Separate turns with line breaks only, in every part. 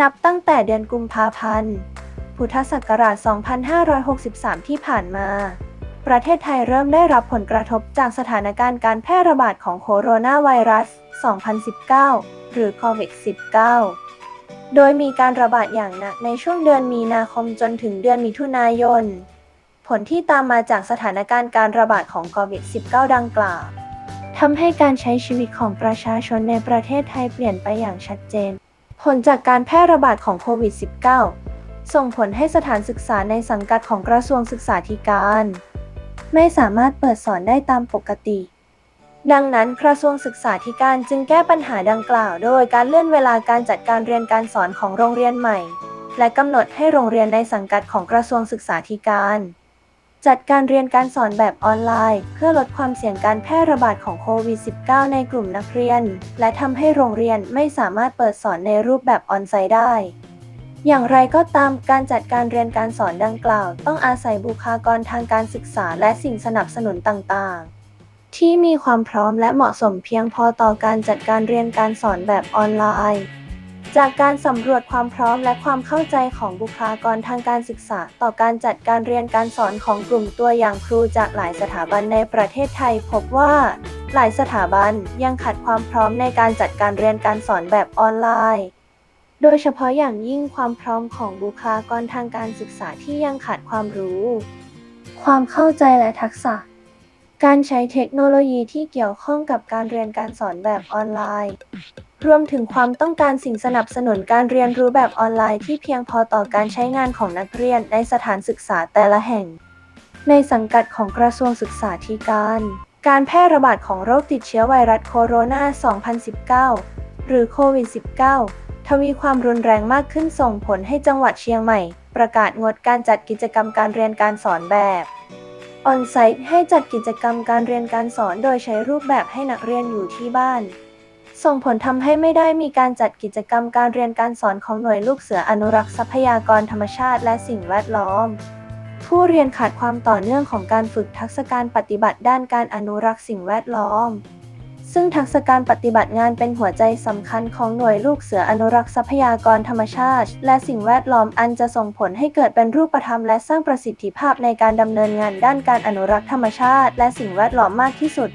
นับตั้งแต่เดือนกุมภาพันธ์ พุทธศักราช 2563 ที่ผ่านมา ประเทศไทยเริ่มได้รับผลกระทบจากสถานการณ์การแพร่ระบาดของโคโรนาไวรัส 2019 หรือโควิด -19 โดยมีการระบาดอย่างหนักในช่วงเดือนมีนาคมจนถึงเดือนมิถุนายน ผลที่ตามมาจากสถานการณ์การระบาดของโควิด -19 ดังกล่าวทำให้การใช้ชีวิตของประชาชนในประเทศไทยเปลี่ยนไปอย่างชัดเจน ผลจากการแพร่ระบาดของโควิด -19 ส่งผลให้สถานศึกษาในสังกัดของกระทรวงศึกษาธิการ ไม่สามารถเปิดสอนได้ตามปกติ ดังนั้นกระทรวงศึกษาธิการจึงแก้ปัญหาดังกล่าว โดยการเลื่อนเวลาการจัดการเรียนการสอนของโรงเรียนใหม่ และกำหนดให้โรงเรียนในสังกัดของกระทรวงศึกษาธิการ จัดการเรียนการสอนแบบออนไลน์ เพื่อลดความเสี่ยงการแพร่ระบาดของโควิด -19 ในกลุ่มนักเรียน และทำให้โรงเรียนไม่สามารถเปิดสอนในรูปแบบออนไซต์ได้ อย่างไรก็ตามการจัดการเรียนการสอนดังกล่าว ต้องอาศัยบุคลากรทางการศึกษาและสิ่งสนับสนุนต่างๆ ที่มีความพร้อมและเหมาะสมเพียงพอต่อการจัดการเรียนการสอนแบบออนไลน์ จากการสำรวจความพร้อมและความเข้าใจของบุคลากรทางการศึกษา ต่อการจัดการเรียนการสอนของกลุ่มตัวอย่างครูจากหลายสถาบันในประเทศไทย พบว่า หลายสถาบันยังขาดความพร้อมในการจัดการเรียนการสอนแบบออนไลน์ โดยเฉพาะอย่างยิ่งความพร้อมของบุคลากรทางการศึกษาที่ยังขาดความรู้ ความเข้าใจและทักษะ การใช้เทคโนโลยีที่เกี่ยวข้องกับการเรียนการสอนแบบออนไลน์ รวมถึงความต้องการสิ่งสนับสนุนการเรียนรู้แบบออนไลน์ที่เพียงพอต่อการใช้งานของนักเรียนในสถานศึกษาแต่ละแห่ง ในสังกัดของกระทรวงศึกษาธิการ การแพร่ระบาดของโรคติดเชื้อไวรัสโคโรนา 2019 หรือโควิด -19 ทวีความรุนแรงมากขึ้นส่งผลให้จังหวัดเชียงใหม่ ประกาศงดการจัดกิจกรรมการเรียนการสอนแบบออนไซต์ให้จัดกิจกรรมการเรียนการสอนโดยใช้รูปแบบให้นักเรียนอยู่ที่บ้าน ส่งผลทำให้ไม่ได้มีการจัดกิจกรรมการเรียนการสอนของหน่วยลูกเสืออนุรักษ์ทรัพยากรธรรมชาติและสิ่งแวดล้อม ผู้เรียนขาดความต่อเนื่องของการฝึกทักษะการปฏิบัติด้านการอนุรักษ์สิ่งแวดล้อม ซึ่งทักษะการปฏิบัติงานเป็นหัวใจสำคัญของหน่วยลูกเสืออนุรักษ์ทรัพยากรธรรมชาติ และสิ่งแวดล้อมอันจะส่งผลให้เกิดเป็นรูปธรรมและสร้างประสิทธิภาพในการดำเนินงานด้านการอนุรักษ์ธรรมชาติ และสิ่งแวดล้อมมากที่สุด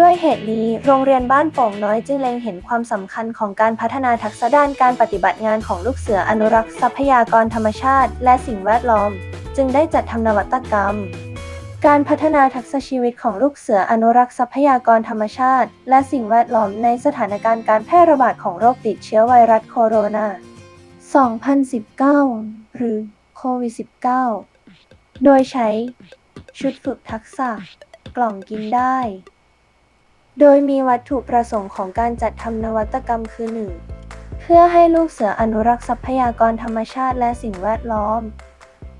ด้วยเหตุนี้ โรงเรียนบ้านโป่งน้อยจึงเล็งเห็นความสำคัญของการพัฒนาทักษะด้านการปฏิบัติงานของลูกเสืออนุรักษ์ทรัพยากรธรรมชาติ และสิ่งแวดล้อม จึงได้จัดทำนวัตกรรม การพัฒนาทักษะชีวิตของลูกเสืออนุรักษ์ทรัพยากรธรรมชาติ และสิ่งแวดล้อมในสถานการณ์การแพร่ระบาดของโรคติดเชื้อไวรัสโคโรนา 2019 หรือโควิด -19 โดยใช้ ชุดฝึกทักษะ กล่องกินได้ โดยมีวัตถุประสงค์ของการจัดทำนวัตกรรมคือ 1. เพื่อให้ลูกเสืออนุรักษ์ทรัพยากรธรรมชาติและสิ่งแวดล้อม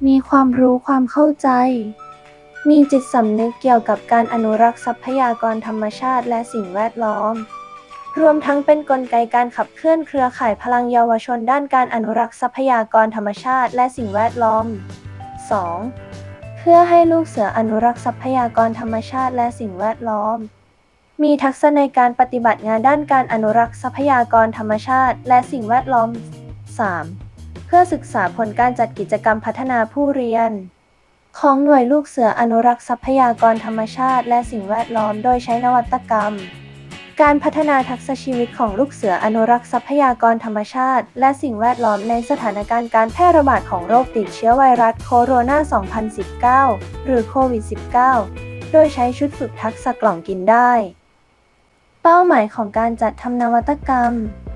มีความรู้ความเข้าใจ มีจิตสำนึกเกี่ยวกับการอนุรักษ์ทรัพยากรธรรมชาติและสิ่งแวดล้อม รวมทั้งเป็นนกลไกการขับเคลื่อนเครือข่ายพลังเยาวชนด้านการอนุรักษ์ทรัพยากรธรรมชาติและสิ่งแวดล้อม 2. เพื่อให้ลูกเสืออนุรักษ์ทรัพยากรธรรมชาติและสิ่งแวดล้อม มีทักษะในการปฏิบัติงานด้านการอนุรักษ์ทรัพยากรธรรมชาติ และสิ่งแวดล้อม 3. เพื่อศึกษาผลการจัดกิจกรรมพัฒนาผู้เรียน ของหน่วยลูกเสืออนุรักษ์ทรัพยากรธรรมชาติ และสิ่งแวดล้อม โดยใช้นวัตกรรม การพัฒนาทักษะชีวิตของลูกเสืออนุรักษ์ทรัพยากรธรรมชาติ และสิ่งแวดล้อมในสถานการณ์การแพร่ระบาดของโรคติดเชื้อไวรัสโคโรนา 2019 หรือโควิด -19 โดยใช้ชุดฝึกทักษะกล่องกินได้ เป้าหมายของการจัดทำนวัตกรรม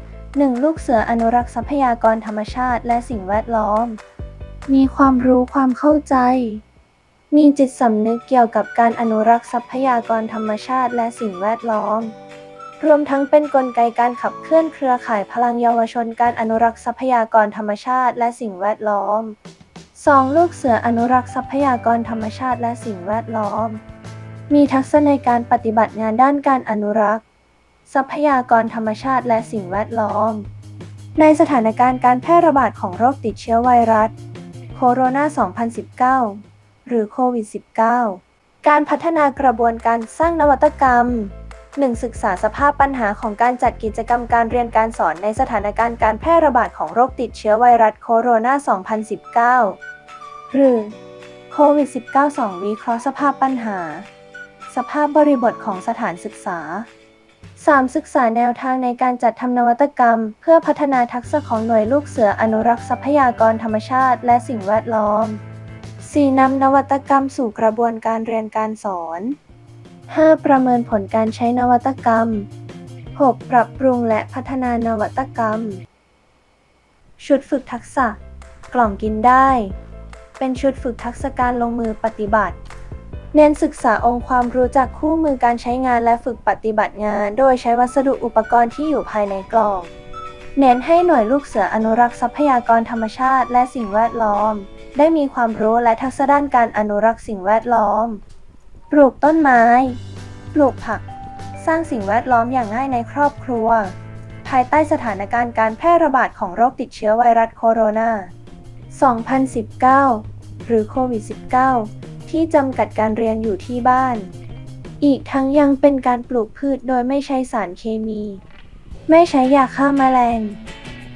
1. ลูกเสืออนุรักษ์ทรัพยากรธรรมชาติและสิ่งแวดล้อม มีความรู้ความเข้าใจ มีจิตสำนึกเกี่ยวกับการอนุรักษ์ทรัพยากรธรรมชาติและสิ่งแวดล้อม รวมทั้งเป็นนกลไกการขับเคลื่อนเครือข่ายพลังเยาวชนการอนุรักษ์ทรัพยากรธรรมชาติและสิ่งแวดล้อม 2. ลูกเสืออนุรักษ์ทรัพยากรธรรมชาติและสิ่งแวดล้อม มีทักษะในการปฏิบัติงานด้านการอนุรักษ์ ทรัพยากรธรรมชาติและสิ่งแวดล้อม ในสถานการณ์การแพร่ระบาดของโรคติดเชื้อไวรัสโคโรนา 2019 หรือโควิด -19 การพัฒนากระบวนการสร้างนวัตกรรม 1. ศึกษาสภาพปัญหาของการจัดกิจกรรมการเรียนการสอนในสถานการณ์การแพร่ระบาดของโรคติดเชื้อไวรัสโคโรนา 2019 หรือโควิด -19 2 วิเคราะห์สภาพปัญหา สภาพบริบทของสถานศึกษา 3. ศึกษาแนวทางในการจัดทำนวัตกรรม เพื่อพัฒนาทักษะของหน่วยลูกเสืออนุรักษ์ทรัพยากรธรรมชาติและสิ่งแวดล้อม 4. นำนวัตกรรมสู่กระบวนการเรียนการสอน 5. ประเมินผลการใช้นวัตกรรม 6. ปรับปรุงและพัฒนานวัตกรรม ชุดฝึกทักษะ กล่องกินได้ เป็นชุดฝึกทักษะการลงมือปฏิบัติ เน้นศึกษาองค์ความรู้จากคู่มือการใช้งานและฝึกปฏิบัติงาน โดยใช้วัสดุอุปกรณ์ที่อยู่ภายในกล่อง เน้นให้หน่วยลูกเสืออนุรักษ์ทรัพยากรธรรมชาติและสิ่งแวดล้อม ได้มีความรู้และทักษะด้านการอนุรักษ์สิ่งแวดล้อม ปลูกต้นไม้ ปลูกผัก สร้างสิ่งแวดล้อมอย่างง่ายในครอบครัว ภายใต้สถานการณ์การแพร่ระบาดของโรคติดเชื้อไวรัสโคโรนา 2019 หรือโควิด -19 ที่จำกัดการเรียนอยู่ที่บ้าน อีกทั้งยังเป็นการปลูกพืชโดยไม่ใช้สารเคมี ไม่ใช้ยาฆ่าแมลง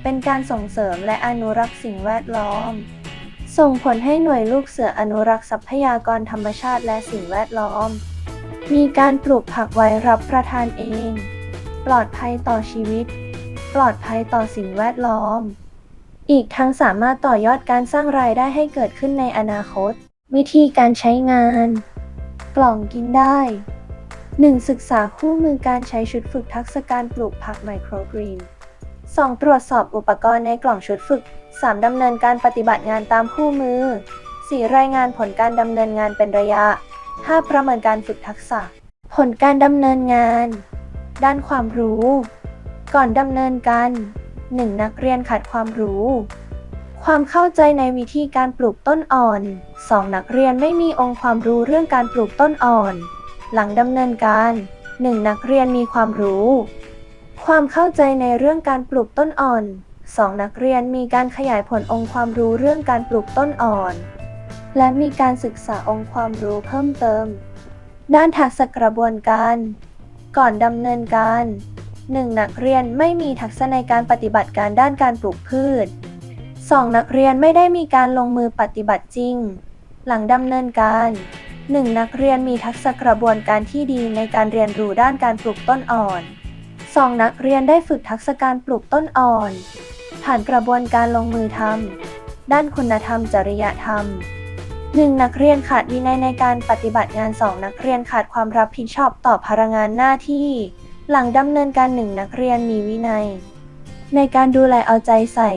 เป็นการส่งเสริมและอนุรักษ์สิ่งแวดล้อม ส่งผลให้หน่วยลูกเสืออนุรักษ์ทรัพยากรธรรมชาติและสิ่งแวดล้อม มีการปลูกผักไว้รับประทานเอง ปลอดภัยต่อชีวิต ปลอดภัยต่อสิ่งแวดล้อมอีกทั้งสามารถต่อยอดการสร้างรายได้ให้เกิดขึ้นในอนาคต วิธีการใช้งาน กล่องกินได้ 1. ศึกษาคู่มือการใช้ชุดฝึกทักษะการปลูกผักไมโครกรีน 2. ตรวจสอบอุปกรณ์ในกล่องชุดฝึก 3. ดำเนินการปฏิบัติงานตามคู่มือ 4. รายงานผลการดำเนินงานเป็นระยะ 5. ประเมินการฝึกทักษะ ผลการดำเนินงาน ด้านความรู้ ก่อนดำเนินการ 1. นักเรียนขาดความรู้ ความเข้าใจในวิธีการปลูกต้นอ่อน 2. นักเรียนไม่มีองค์ความรู้เรื่องการปลูกต้นอ่อน หลังดำเนินการ 1. นักเรียนมีความรู้ ความเข้าใจในเรื่องการปลูกต้นอ่อน 2. นักเรียนมีการขยายผลองค์ความรู้เรื่องการปลูกต้นอ่อน และมีการศึกษาองค์ความรู้เพิ่มเติม ด้านทักษะกระบวนการ ก่อนดำเนินการ 1. นักเรียนไม่มีทักษะในการปฏิบัติการด้านการปลูกพืช 2. นักเรียนไม่ได้มีการลงมือปฏิบัติจริง หลังดำเนินการ 1. นักเรียนมีทักษะกระบวนการที่ดีในการเรียนรู้ด้านการปลูกต้นอ่อน 2. นักเรียนได้ฝึกทักษะการปลูกต้นอ่อน ผ่านกระบวนการลงมือทำด้านคุณธรรมจริยธรรม 1. นักเรียนขาดวินัยในการปฏิบัติงาน 2. นักเรียนขาดความรับผิดชอบต่อพลังงานหน้าที่ หลังดำเนินการ 1. นักเรียนมีวินัย ในการดูแลเอาใจใส่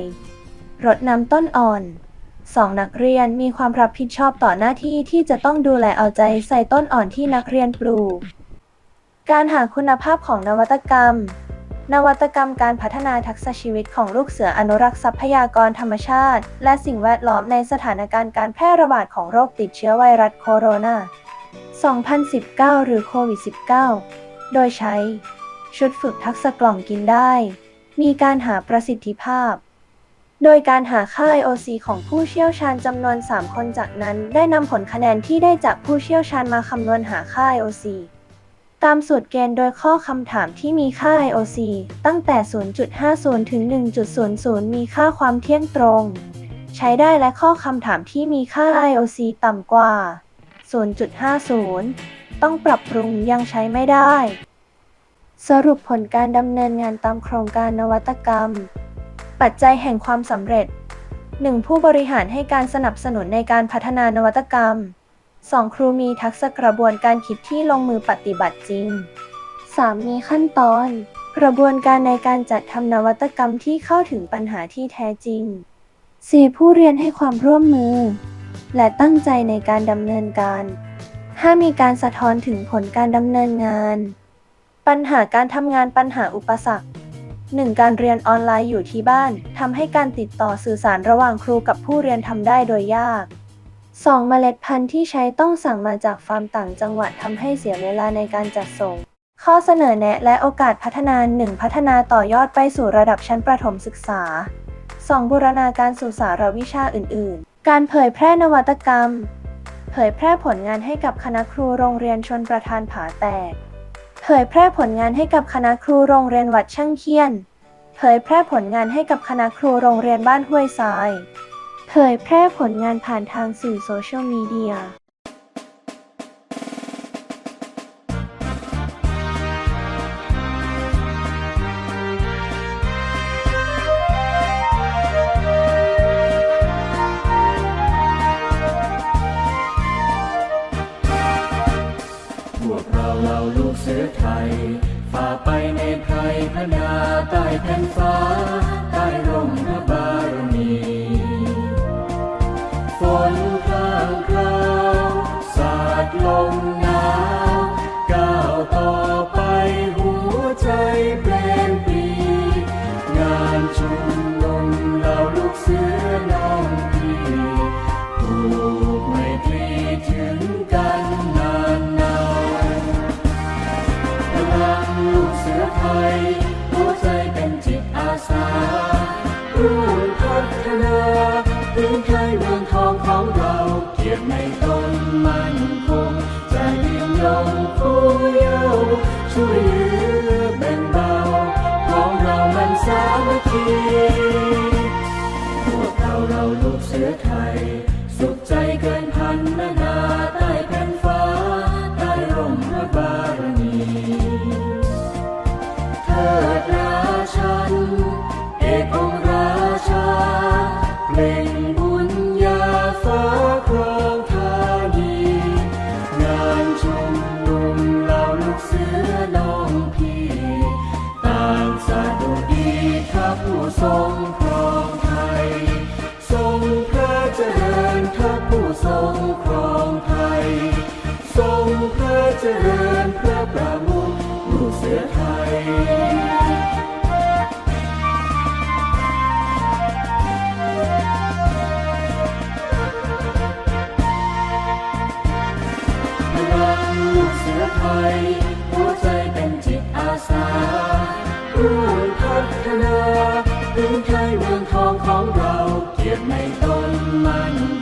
รดน้ำต้นอ่อน 2. นักเรียนมีความรับผิดชอบต่อหน้าที่ที่จะต้องดูแลเอาใจใส่ต้นอ่อนที่นักเรียนปลูก การหาคุณภาพของนวัตกรรม นวัตกรรมการพัฒนาทักษะชีวิตของลูกเสืออนุรักษ์ทรัพยากรธรรมชาติ และสิ่งแวดล้อมในสถานการณ์การแพร่ระบาดของโรคติดเชื้อไวรัสโคโรนา 2019 หรือโควิด -19 โดยใช้ ชุดฝึกทักษะกล่องกินได้ มีการหาประสิทธิภาพ โดยการหาค่า IOC ของผู้เชี่ยวชาญจำนวน 3 คนจากนั้น ได้นำผลคะแนนที่ได้จากผู้เชี่ยวชาญมาคำนวณหาค่า IOC ตามสูตรเกณฑ์โดยข้อคำถามที่มีค่า IOC ตั้งแต่ 0.50 ถึง 1.00 มีค่าความเที่ยงตรง ใช้ได้และข้อคำถามที่มีค่า IOC ต่ำกว่า 0.50 ต้องปรับปรุงยังใช้ไม่ได้ สรุปผลการดำเนินงานตามโครงการนวัตกรรม ปัจจัยแห่งความสำเร็จ 1. ผู้บริหารให้การสนับสนุนในการพัฒนานวัตกรรม 2. ครูมีทักษะกระบวนการคิดที่ลงมือปฏิบัติจริง 3. มีขั้นตอน กระบวนการในการจัดทำนวัตกรรมที่เข้าถึงปัญหาที่แท้จริง 4. ผู้เรียนให้ความร่วมมือ และตั้งใจในการดำเนินการ 5. มีการสะท้อนถึงผลการดำเนินงาน ปัญหาการทำงานปัญหาอุปสรรค 1. การเรียนออนไลน์อยู่ที่บ้านทำให้การติดต่อสื่อสารระหว่างครูกับผู้เรียนทำได้โดยยาก 2. เมล็ดพันธุ์ที่ใช้ต้องสั่งมาจากฟาร์มต่างจังหวัดทำให้เสียเวลาในการจัดส่ง ข้อเสนอแนะและโอกาสพัฒนา 1. พัฒนาต่อยอดไปสู่ระดับชั้นประถมศึกษา 2. บูรณาการสู่สารวิชาอื่น ๆ การเผยแพร่นวัตกรรม เผยแพร่ผลงานให้กับคณะครูโรงเรียนชนประทานผาแตก เผยแพร่ผลงานให้กับคณะครูโรงเรียนวัดช่างเคียน เผยแพร่ผลงานให้กับคณะครูโรงเรียนบ้านห้วยทราย เผยแพร่ผลงานผ่านทางสื่อโซเชียลมีเดีย
ฟ้าใต้ร่มพระบารมีฝนพรางคราวสาดลงใน มืองทองของเราเกียรติในต้นมันคงจะยืนยงคู่เยาวช่วย ผู้เสือไทยไทยหัวใจเป็นจิตอาสาร่วมพัฒนาพื้นไทยเมืองทองของเรา เกียรติในตนมัน